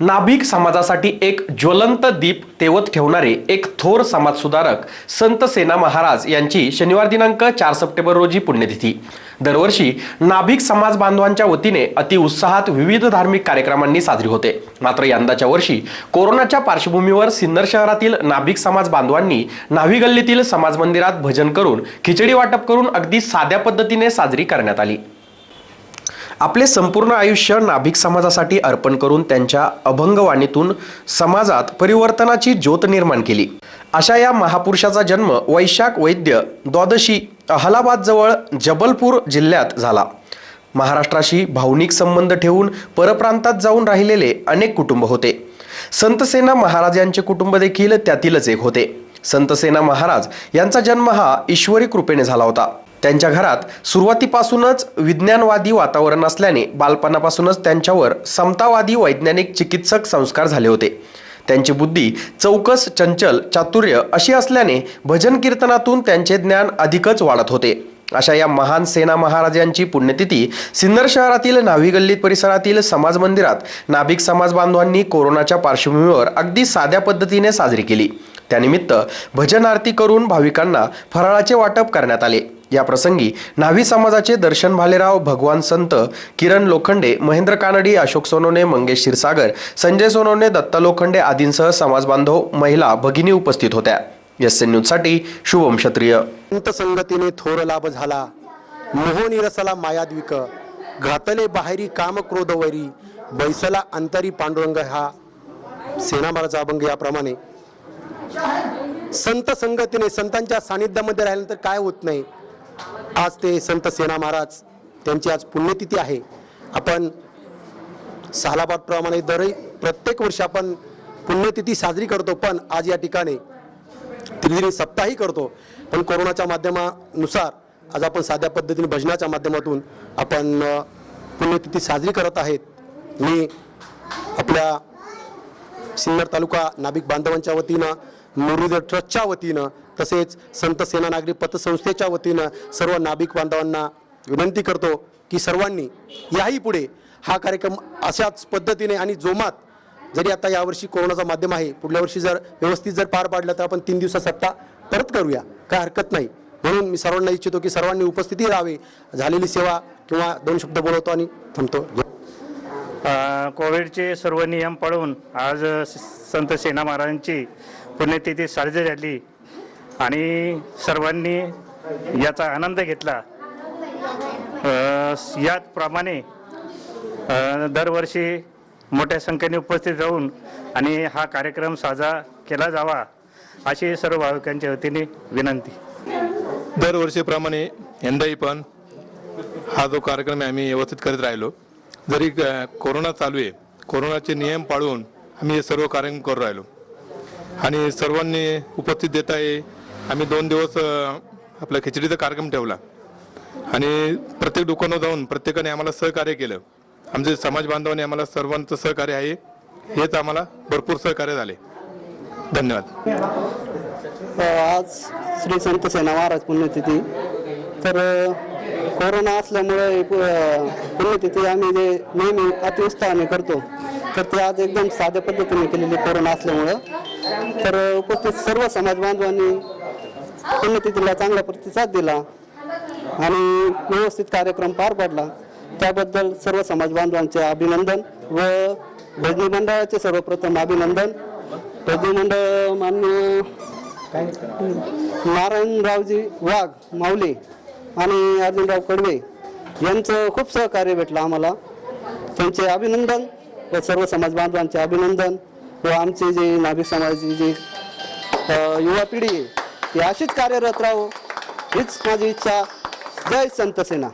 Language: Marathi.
नाभिक समाजासाठी एक ज्वलंत दीप तेवत ठेवणारे एक थोर समाजसुधारक संत सेना महाराज यांची शनिवार दिनांक चार सप्टेंबर रोजी पुण्यतिथी. दरवर्षी नाभिक समाज बांधवांच्या वतीने अतिउत्साहात विविध धार्मिक कार्यक्रमांनी साजरी होते. मात्र यंदाच्या वर्षी कोरोनाच्या पार्श्वभूमीवर सिन्नर शहरातील नाभिक समाज बांधवांनी न्हावी गल्लीतील समाज मंदिरात भजन करून खिचडी वाटप करून अगदी साध्या पद्धतीने साजरी करण्यात आली. आपले संपूर्ण आयुष्य नाभिक समाजासाठी अर्पण करून त्यांच्या अभंगवाणीतून समाजात परिवर्तनाची ज्योत निर्माण केली. अशा या महापुरुषाचा जन्म वैशाख वैद्य द्वादशी अहलाबादजवळ जबलपूर जिल्ह्यात झाला. महाराष्ट्राशी भावनिक संबंध ठेवून परप्रांतात जाऊन राहिलेले अनेक कुटुंब होते. संतसेना महाराज यांचे कुटुंब देखील त्यातीलच एक होते. संतसेना महाराज यांचा जन्म हा ईश्वरी कृपेने झाला होता. त्यांच्या घरात सुरुवातीपासूनच विज्ञानवादी वातावरण असल्याने बालपणापासूनच त्यांच्यावर समतावादी वैज्ञानिक चिकित्सक संस्कार झाले होते. त्यांची बुद्धी चौकस चंचल चातुर्य अशी असल्याने भजन कीर्तनातून त्यांचे ज्ञान अधिकच वाढत होते. अशा या महान सेना महाराज यांची पुण्यतिथी सिन्नर शहरातील नावी गल्ली परिसरातील समाज मंदिरात नाभिक समाज बांधवांनी कोरोनाच्या पार्श्वभूमीवर अगदी साध्या पद्धतीने साजरी केली. त्यानिमित्त भजन आरती करून भाविकांना फराळाचे वाटप करण्यात आले. या प्रसंगी न्हावी समाजाचे दर्शन भालेराव भगवान संत किरण लोखंडे महेंद्र कानडी अशोक सोनवणे मंगेश क्षीरसागर संजय सोनवणे दत्ता लोखंडे आदींसह समाजबांधव महिला भगिनी उपस्थित होत्या. एस एन न्यूजसाठी शुभम क्षत्रिय. संगतीने थोर लाभ झाला. मोहनिरसला मायाद्विक घातले बाहेरी काम क्रोधवरी बैसला अंतरी पांडुरंग हा. सेना महाराजा अभंग याप्रमाणे. संत संगतीने संतांच्या सानिध्यामध्ये राहिल्यानंतर काय होत नाही? आज ते संत सेना महाराज त्यांची आज पुण्यतिथी आहे. आपण सालाबादप्रमाणे दरही प्रत्येक वर्षी आपण पुण्यतिथी साजरी करतो पण आज या ठिकाणी त्रिदिनी सप्ताही करतो. पण कोरोनाच्या माध्यमानुसार आज आपण साध्या पद्धतीने भजनाच्या माध्यमातून आपण पुण्यतिथी साजरी करत आहेत. मी आपल्या सिन्नर तालुका नाभिक बांधवांच्या वतीनं मुरुद ट्रस्टच्या वतीनं तसेच संत सेना नागरी पतसंस्थेच्या वतीनं सर्व नाभिक बांधवांना विनंती करतो की सर्वांनी याही पुढे हा कार्यक्रम अशाच पद्धतीने आणि जोमात जरी आता यावर्षी कोरोनाचा माध्यम आहे पुढल्या वर्षी जर व्यवस्थित जर पार पाडलं तर आपण तीन दिवसात सप्ताह परत करूया. काय हरकत नाही. म्हणून मी सर्वांना इच्छितो की सर्वांनी उपस्थिती राहावे झालेली सेवा किंवा दोन शब्द बोलवतो आणि थांबतो. कोविडचे सर्व नियम पाळून आज स- संत सेना महाराजांची पुण्यतिथी साजरी झाली. आणि सर्वांनी याचा आनंद घेतला. याचप्रमाणे दरवर्षी मोठ्या संख्येने उपस्थित राहून आणि हा कार्यक्रम साजरा केला जावा अशी सर्व भाविकांच्या वतीने विनंती. दरवर्षीप्रमाणे यंदाही पण हा जो कार्यक्रम आम्ही व्यवस्थित करीत राहिलो. जरी कोरोना चालू आहे कोरोनाचे नियम पाळून आम्ही हे सर्व कार्यक्रम करू राहिलो. आणि सर्वांनी उपस्थित देत आहे आम्ही दोन दिवस आपला खिचडीचा कार्यक्रम ठेवला. आणि प्रत्येक दुकानावर जाऊन प्रत्येकाने आम्हाला सहकार्य केलं. आमचे समाज बांधवांनी आम्हाला सर्वांचं सहकार्य आहे. हेच आम्हाला भरपूर सहकार्य झाले. धन्यवाद. आज श्री संत सेना महाराज पुण्यतिथी. तर कोरोना असल्यामुळे पु- अ, पुण्यतिथी आम्ही जे नेहमी अतिउत्साहाने करतो तर ते आज एकदम साध्या पद्धतीने केलेली कोरोना असल्यामुळं. तर उपस्थित सर्व समाज बांधवांनी पुण्यतिथीला चांगला प्रतिसाद दिला आणि व्यवस्थित कार्यक्रम पार पाडला. त्याबद्दल सर्व समाज बांधवांचे अभिनंदन व भजनी मंडळाचे सर्वप्रथम अभिनंदन. भजनी मंडळ मान्य नारायणरावजी वाघ माऊली. आणि अर्जुनराव कडवे यांचं खूप सहकार्य भेटलं आम्हाला. त्यांचे अभिनंदन व सर्व समाज बांधवांचे अभिनंदन व आमचे जे नाभिक समाजाची जी युवा पिढी आहे ती अशीच कार्यरत राहो हीच माझी इच्छा. जय संत सेना.